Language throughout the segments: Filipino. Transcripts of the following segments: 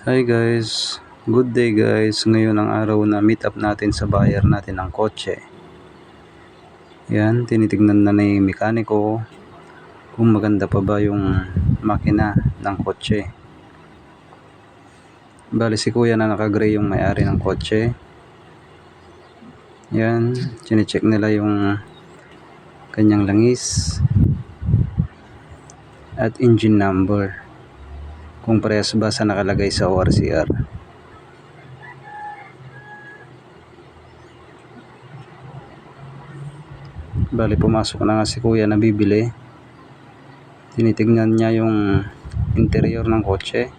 Hi guys, good day guys. Ngayon ang araw na meet up natin sa buyer natin ng kotse. Yan, tinitignan na ni mekaniko kung maganda pa ba yung makina ng kotse. Bali si kuya na naka-gray yung may-ari ng kotse. Yan, chinecheck nila yung kanyang langis at engine number kung parehas ba sa nakalagay sa ORCR. Bali pumasok na nga si kuya na bibili. Tinitignan niya yung interior ng kotse.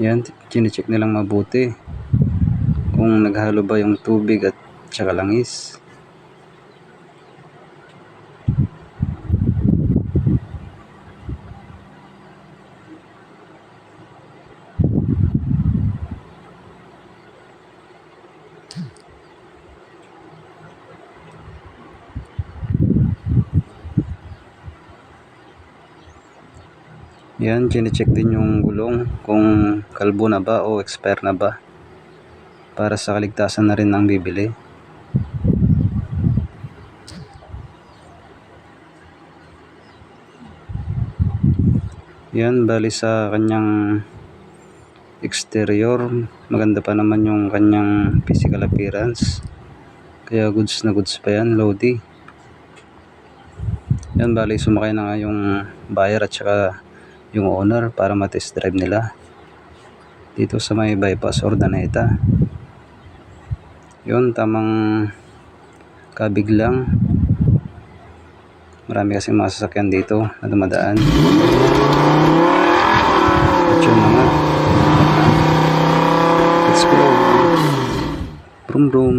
Yan, chinecheck nilang mabuti kung naghalo ba yung tubig at tsaka langis. Yan, chinecheck din yung gulong kung kalbo na ba o expire na ba para sa kaligtasan na rin ng bibili. Yan, bali sa kanyang exterior, maganda pa naman yung kanyang physical appearance. Kaya goods na goods pa yan, Lodi. Yan, bali sumakay na nga yung buyer at saka yung owner para matest drive nila. Dito sa may bypass Ordaneta. Yun, tamang kabig lang. Marami kasing mga sasakyan dito na dumadaan. At yun na. Let's go. Brum brum.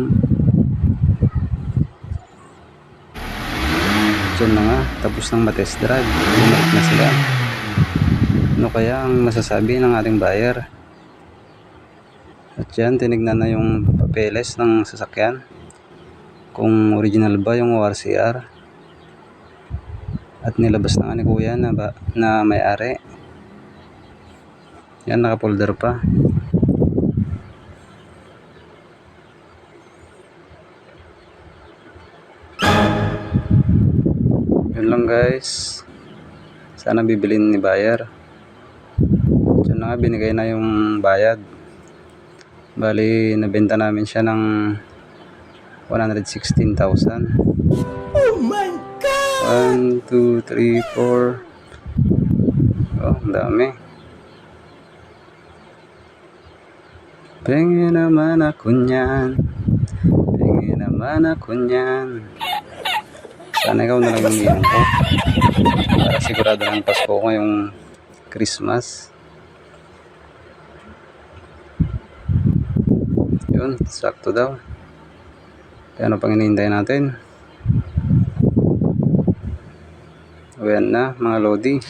At na nga. Tapos ng matest drive. Bumalik na sila. Ano kaya ang masasabi ng ating buyer? At yan, tinignan na yung papeles ng sasakyan. Kung original ba yung ORCR. At nilabas na nga ni kuya na, ba, na may-ari. Yan, nakapolder pa. Yun lang guys. Sana bibilin ni buyer. Diyan na nga, binigay na yung bayad. Bali, nabenta namin siya ng 116,000. Oh my God! 1, 2, 3, 4. Oh, ang dami. Pengen naman ako niyan. Pengen naman ako niyan. Sana ikaw na lang yung iyan ko. Para sigurado ng Pasko ko ngayong Christmas. Yun, sakto daw. Kaya ano pang hinihintay natin? Ayan na mga Lodi.